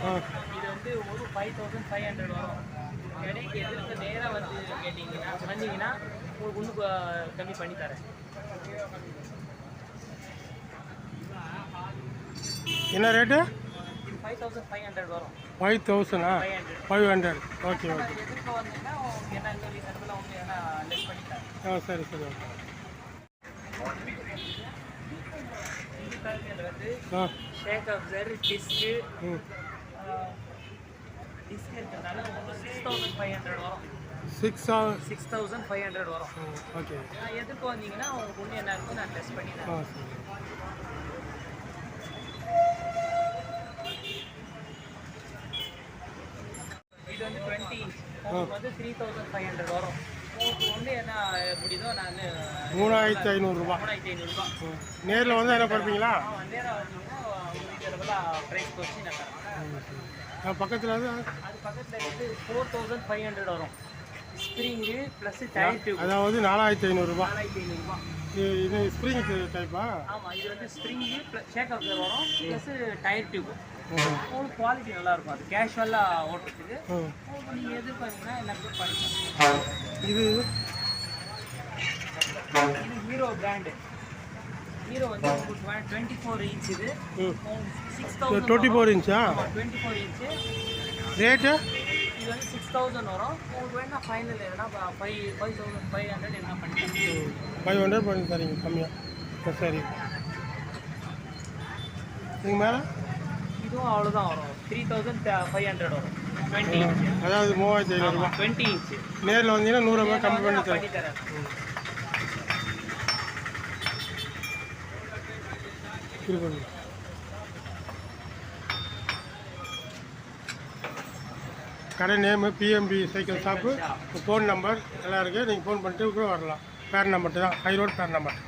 ஆ இது வந்து ஒரு ஃபைவ் தௌசண்ட் ஃபைவ் ஹண்ட்ரட் வரும். கடைக்கு எதிர்த்து நேராக வந்து கேட்டிங்கன்னா வந்தீங்கன்னா உங்களுக்கு இன்னும் கம்மி பண்ணி தரேன். என்ன rate five thousand five hundred வரும். ஃபைவ் தௌசண்டா ஃபைவ் ஹண்ட்ரட் ஓகே ஓகே எதிர்க்க வந்தீங்கன்னா உங்களுக்கு லெஸ் பண்ணி தரேன். ஆ சரி சரி ஓகே வந்து ஆ. ஷேக் அப்சர் டிஸ்க்கு டிஸ்க் இருக்கிறதுனால உங்களுக்கு சிக்ஸ் தௌசண்ட் ஃபைவ் ஹண்ட்ரட் வரும் six six thousand five hundred வரும் ஓகே நான் எதிர்க்க வந்தீங்கன்னா உங்களுக்கு ஒன்று என்ன இருக்கும் நான் டெஸ்ட் பண்ணி தரேன் இது வந்து டுவெண்ட்டி உங்களுக்கு வந்து த்ரீ தௌசண்ட் ஃபைவ் ஹண்ட்ரட் வரும் உங்களுக்கு வந்து என்ன முடியுதோ நான் மூணாயிரத்தி ஐநூறுரூபா நேரில் வந்து என்ன பார்ப்பீங்களா நேராக வந்தீங்கன்னா பக்கத்தில் வந்து அது பக்கத்தில் வந்து ஃபோர் தௌசண்ட் ஃபைவ் ஹண்ட்ரட் வரும். ஸ்ப்ரிங்கு ப்ளஸ் டயர் டியூப் அதாவது நாலாயிரத்தி ஐநூறுரூபா நாலாயிரத்தி ஐநூறுரூபா இது ஸ்ப்ரிங் டைப்பா ஆமாம் இது வந்து ஸ்ப்ரிங்கு ப்ளஸ் ஷேக் அப்சர் வரும் ப்ளஸ் டயர் டியூப் உங்களுக்கு குவாலிட்டி நல்லா இருக்கும் அது. கேஷுவலாக ஓட்டுறதுக்கு. நீங்கள் எதிர்பார்த்தீங்கன்னா கூட பண்ணிக்கலாம். இது? இது ஹீரோ பிராண்டு ஹீரோ வந்து உங்களுக்கு டுவெண்ட்டி ஃபோர் இன்ச் இது சிக்ஸ் தௌசண்ட் டுவெண்ட்டி ஃபோர் இன்ச்சா டுவெண்ட்டி ஃபோர் இன்ச்சு ரேட்டு இது வந்து சிக்ஸ் தௌசண்ட் வரும். உங்களுக்கு வேணா ஃபைனல் எதுனா five five thousand five hundred என்ன பண்ணிக்கலாம் ஃபைவ் ஹண்ட்ரட் பண்ணி தரீங்க கம்மியாக சரி இதுக்கு மேலே? இதுவும் அவ்வளோதான் வரும். த்ரீ தௌசண்ட் ஃபைவ் ஹண்ட்ரட் வரும். டுவெண்ட்டி அதாவது மூவாயிரத்தி ஐநூறுரூபா ஆமாம் டுவெண்ட்டி இன்ச் நேரில் வந்தீங்கன்னா நூறுரூவா கம்மி பண்ணி தரேன். பண்ணி கடை name PMB cycle shop phone number எல்லாம் இருக்குது நீங்கள் ஃபோன் பண்ணிட்டு கூட வரலாம். பேர் நம்பர் தான் ஹை ரோட் பேர் நம்பர்